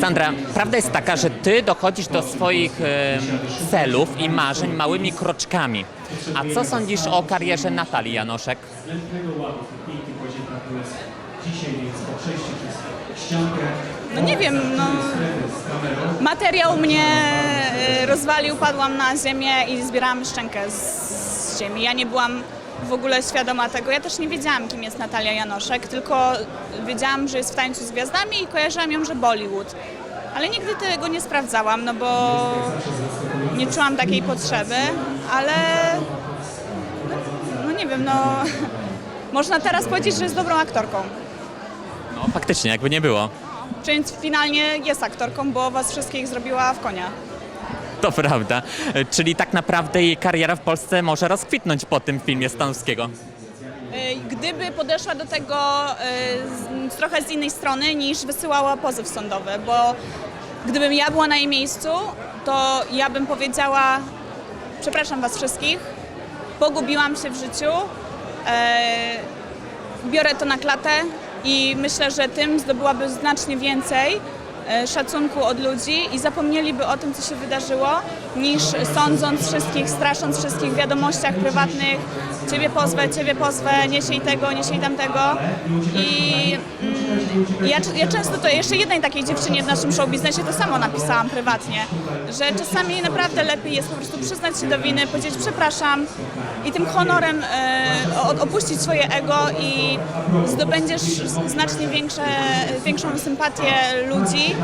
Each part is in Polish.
Sandra, prawda jest taka, że ty dochodzisz do swoich e, celów i marzeń małymi kroczkami. A co sądzisz o karierze Natalii Janoszek? No nie wiem, no. Materiał mnie e, rozwalił, padłam na ziemię i zbierałam szczękę z, z ziemi. Ja nie byłam w ogóle świadoma tego. Ja też nie wiedziałam, kim jest Natalia Janoszek, tylko wiedziałam, że jest w tańcu z gwiazdami i kojarzyłam ją, że Bollywood. Ale nigdy tego nie sprawdzałam, no bo nie czułam takiej potrzeby, ale no, no nie wiem, no można teraz powiedzieć, że jest dobrą aktorką. No faktycznie, jakby nie było. Więc finalnie jest aktorką, bo was wszystkich zrobiła w konia. To prawda. Czyli tak naprawdę jej kariera w Polsce może rozkwitnąć po tym filmie Stanowskiego. Y, Gdyby podeszła do tego y, z, trochę z innej strony niż wysyłała pozew sądowy, bo gdybym ja była na jej miejscu, to ja bym powiedziała, przepraszam was wszystkich, pogubiłam się w życiu, e, biorę to na klatę i myślę, że tym zdobyłaby znacznie więcej szacunku od ludzi i zapomnieliby o tym, co się wydarzyło, niż sądząc wszystkich, strasząc wszystkich w wiadomościach prywatnych, ciebie pozwę, ciebie pozwę, nie siej tego, nie siej tamtego. I mm, ja, ja często to jeszcze jednej takiej dziewczynie w naszym show biznesie to samo napisałam prywatnie, że czasami naprawdę lepiej jest po prostu przyznać się do winy, powiedzieć przepraszam i tym honorem o- opuścić swoje ego i zdobędziesz znacznie większe, większą sympatię ludzi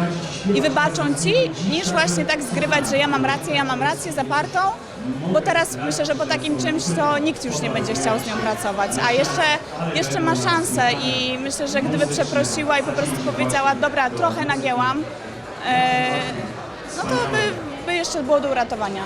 i wybaczą ci, niż właśnie tak zgrywać, że ja mam rację, ja mam rację zapartą, bo teraz myślę, że po takim czymś to nikt już nie będzie chciał z nią pracować, a jeszcze, jeszcze ma szansę i myślę, że gdyby przeprosiła i po prostu powiedziała, dobra, trochę nagięłam, e, no to by, by jeszcze było do uratowania.